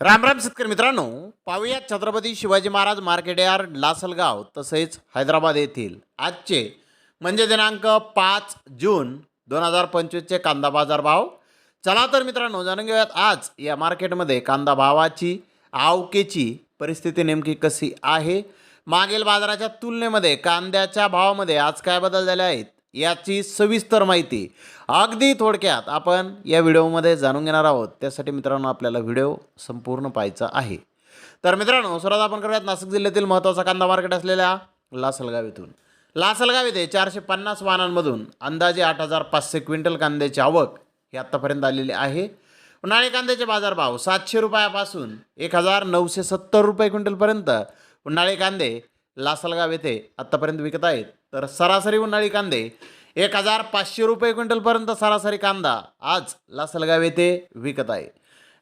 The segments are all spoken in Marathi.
राम राम शेतकरी मित्रांनो. पाहूया छत्रपती शिवाजी महाराज मार्केट यार्ड लासलगाव तसेच हैदराबाद येथील आजचे म्हणजे दिनांक पाच जून दोन हजार पंचवीसचे कांदा बाजार भाव. चला तर मित्रांनो जाणून घेऊयात आज या मार्केटमध्ये कांदा भावाची आवकेची परिस्थिती नेमकी कशी आहे? मागील बाजाराच्या तुलनेमध्ये कांद्याच्या भावामध्ये आज काय बदल झाले आहेत? याची सविस्तर माहिती अगदी थोडक्यात आपण या व्हिडिओमध्ये जाणून घेणार आहोत. त्यासाठी मित्रांनो आपल्याला व्हिडिओ संपूर्ण पाहायचा आहे. तर मित्रांनो सर्वात आपण करूयात. नाशिक जिल्ह्यातील महत्त्वाचा कांदा मार्केट असलेल्या लासलगाव येथून लासलगाव येथे चारशे पन्नास वाहनांमधून अंदाजे आठ हजार पाचशे क्विंटल कांद्याची आवक ही आत्तापर्यंत आलेली आहे. उन्हाळी कांद्याचे बाजारभाव सातशे रुपयापासून एक हजार नऊशे सत्तर रुपये क्विंटलपर्यंत उन्हाळी कांदे लासलगाव येथे आत्तापर्यंत विकत आहेत. तर सरासरी उन्हाळी कांदे एक हजार पाचशे रुपये क्विंटलपर्यंत सरासरी कांदा आज लासलगाव येथे विकत आहे.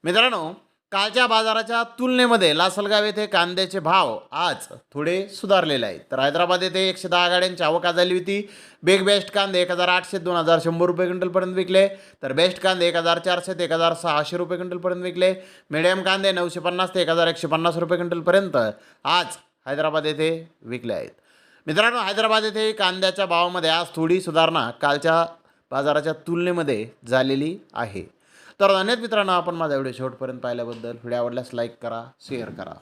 मित्रांनो कालच्या बाजाराच्या तुलनेमध्ये लासलगाव येथे कांद्याचे भाव आज थोडे सुधारलेले आहेत. तर हैदराबाद येथे एकशे दहा गाड्यांची आवक झाली होती. बिग बेस्ट कांदे एक हजार आठशे दोन हजार शंभर रुपये क्विंटलपर्यंत विकले. तर बेस्ट कांदे एक हजार चारशे ते एक हजार सहाशे रुपये क्विंटलपर्यंत विकले. मिडियम कांदे नऊशे पन्नास ते एक हजार एकशे पन्नास रुपये क्विंटलपर्यंत आज हैदराबाद येथे विकले आहेत. मित्रांनो हैदराबाद येथे कांद्याच्या भावामध्ये आज थोडी सुधारणा कालच्या बाजाराच्या तुलनेमध्ये झालेली आहे. तर धन्यवाद मित्रांनो आपण माझा व्हिडिओ शेवटपर्यंत पाहिल्याबद्दल. व्हिडिओ आवडल्यास लाईक करा शेअर करा.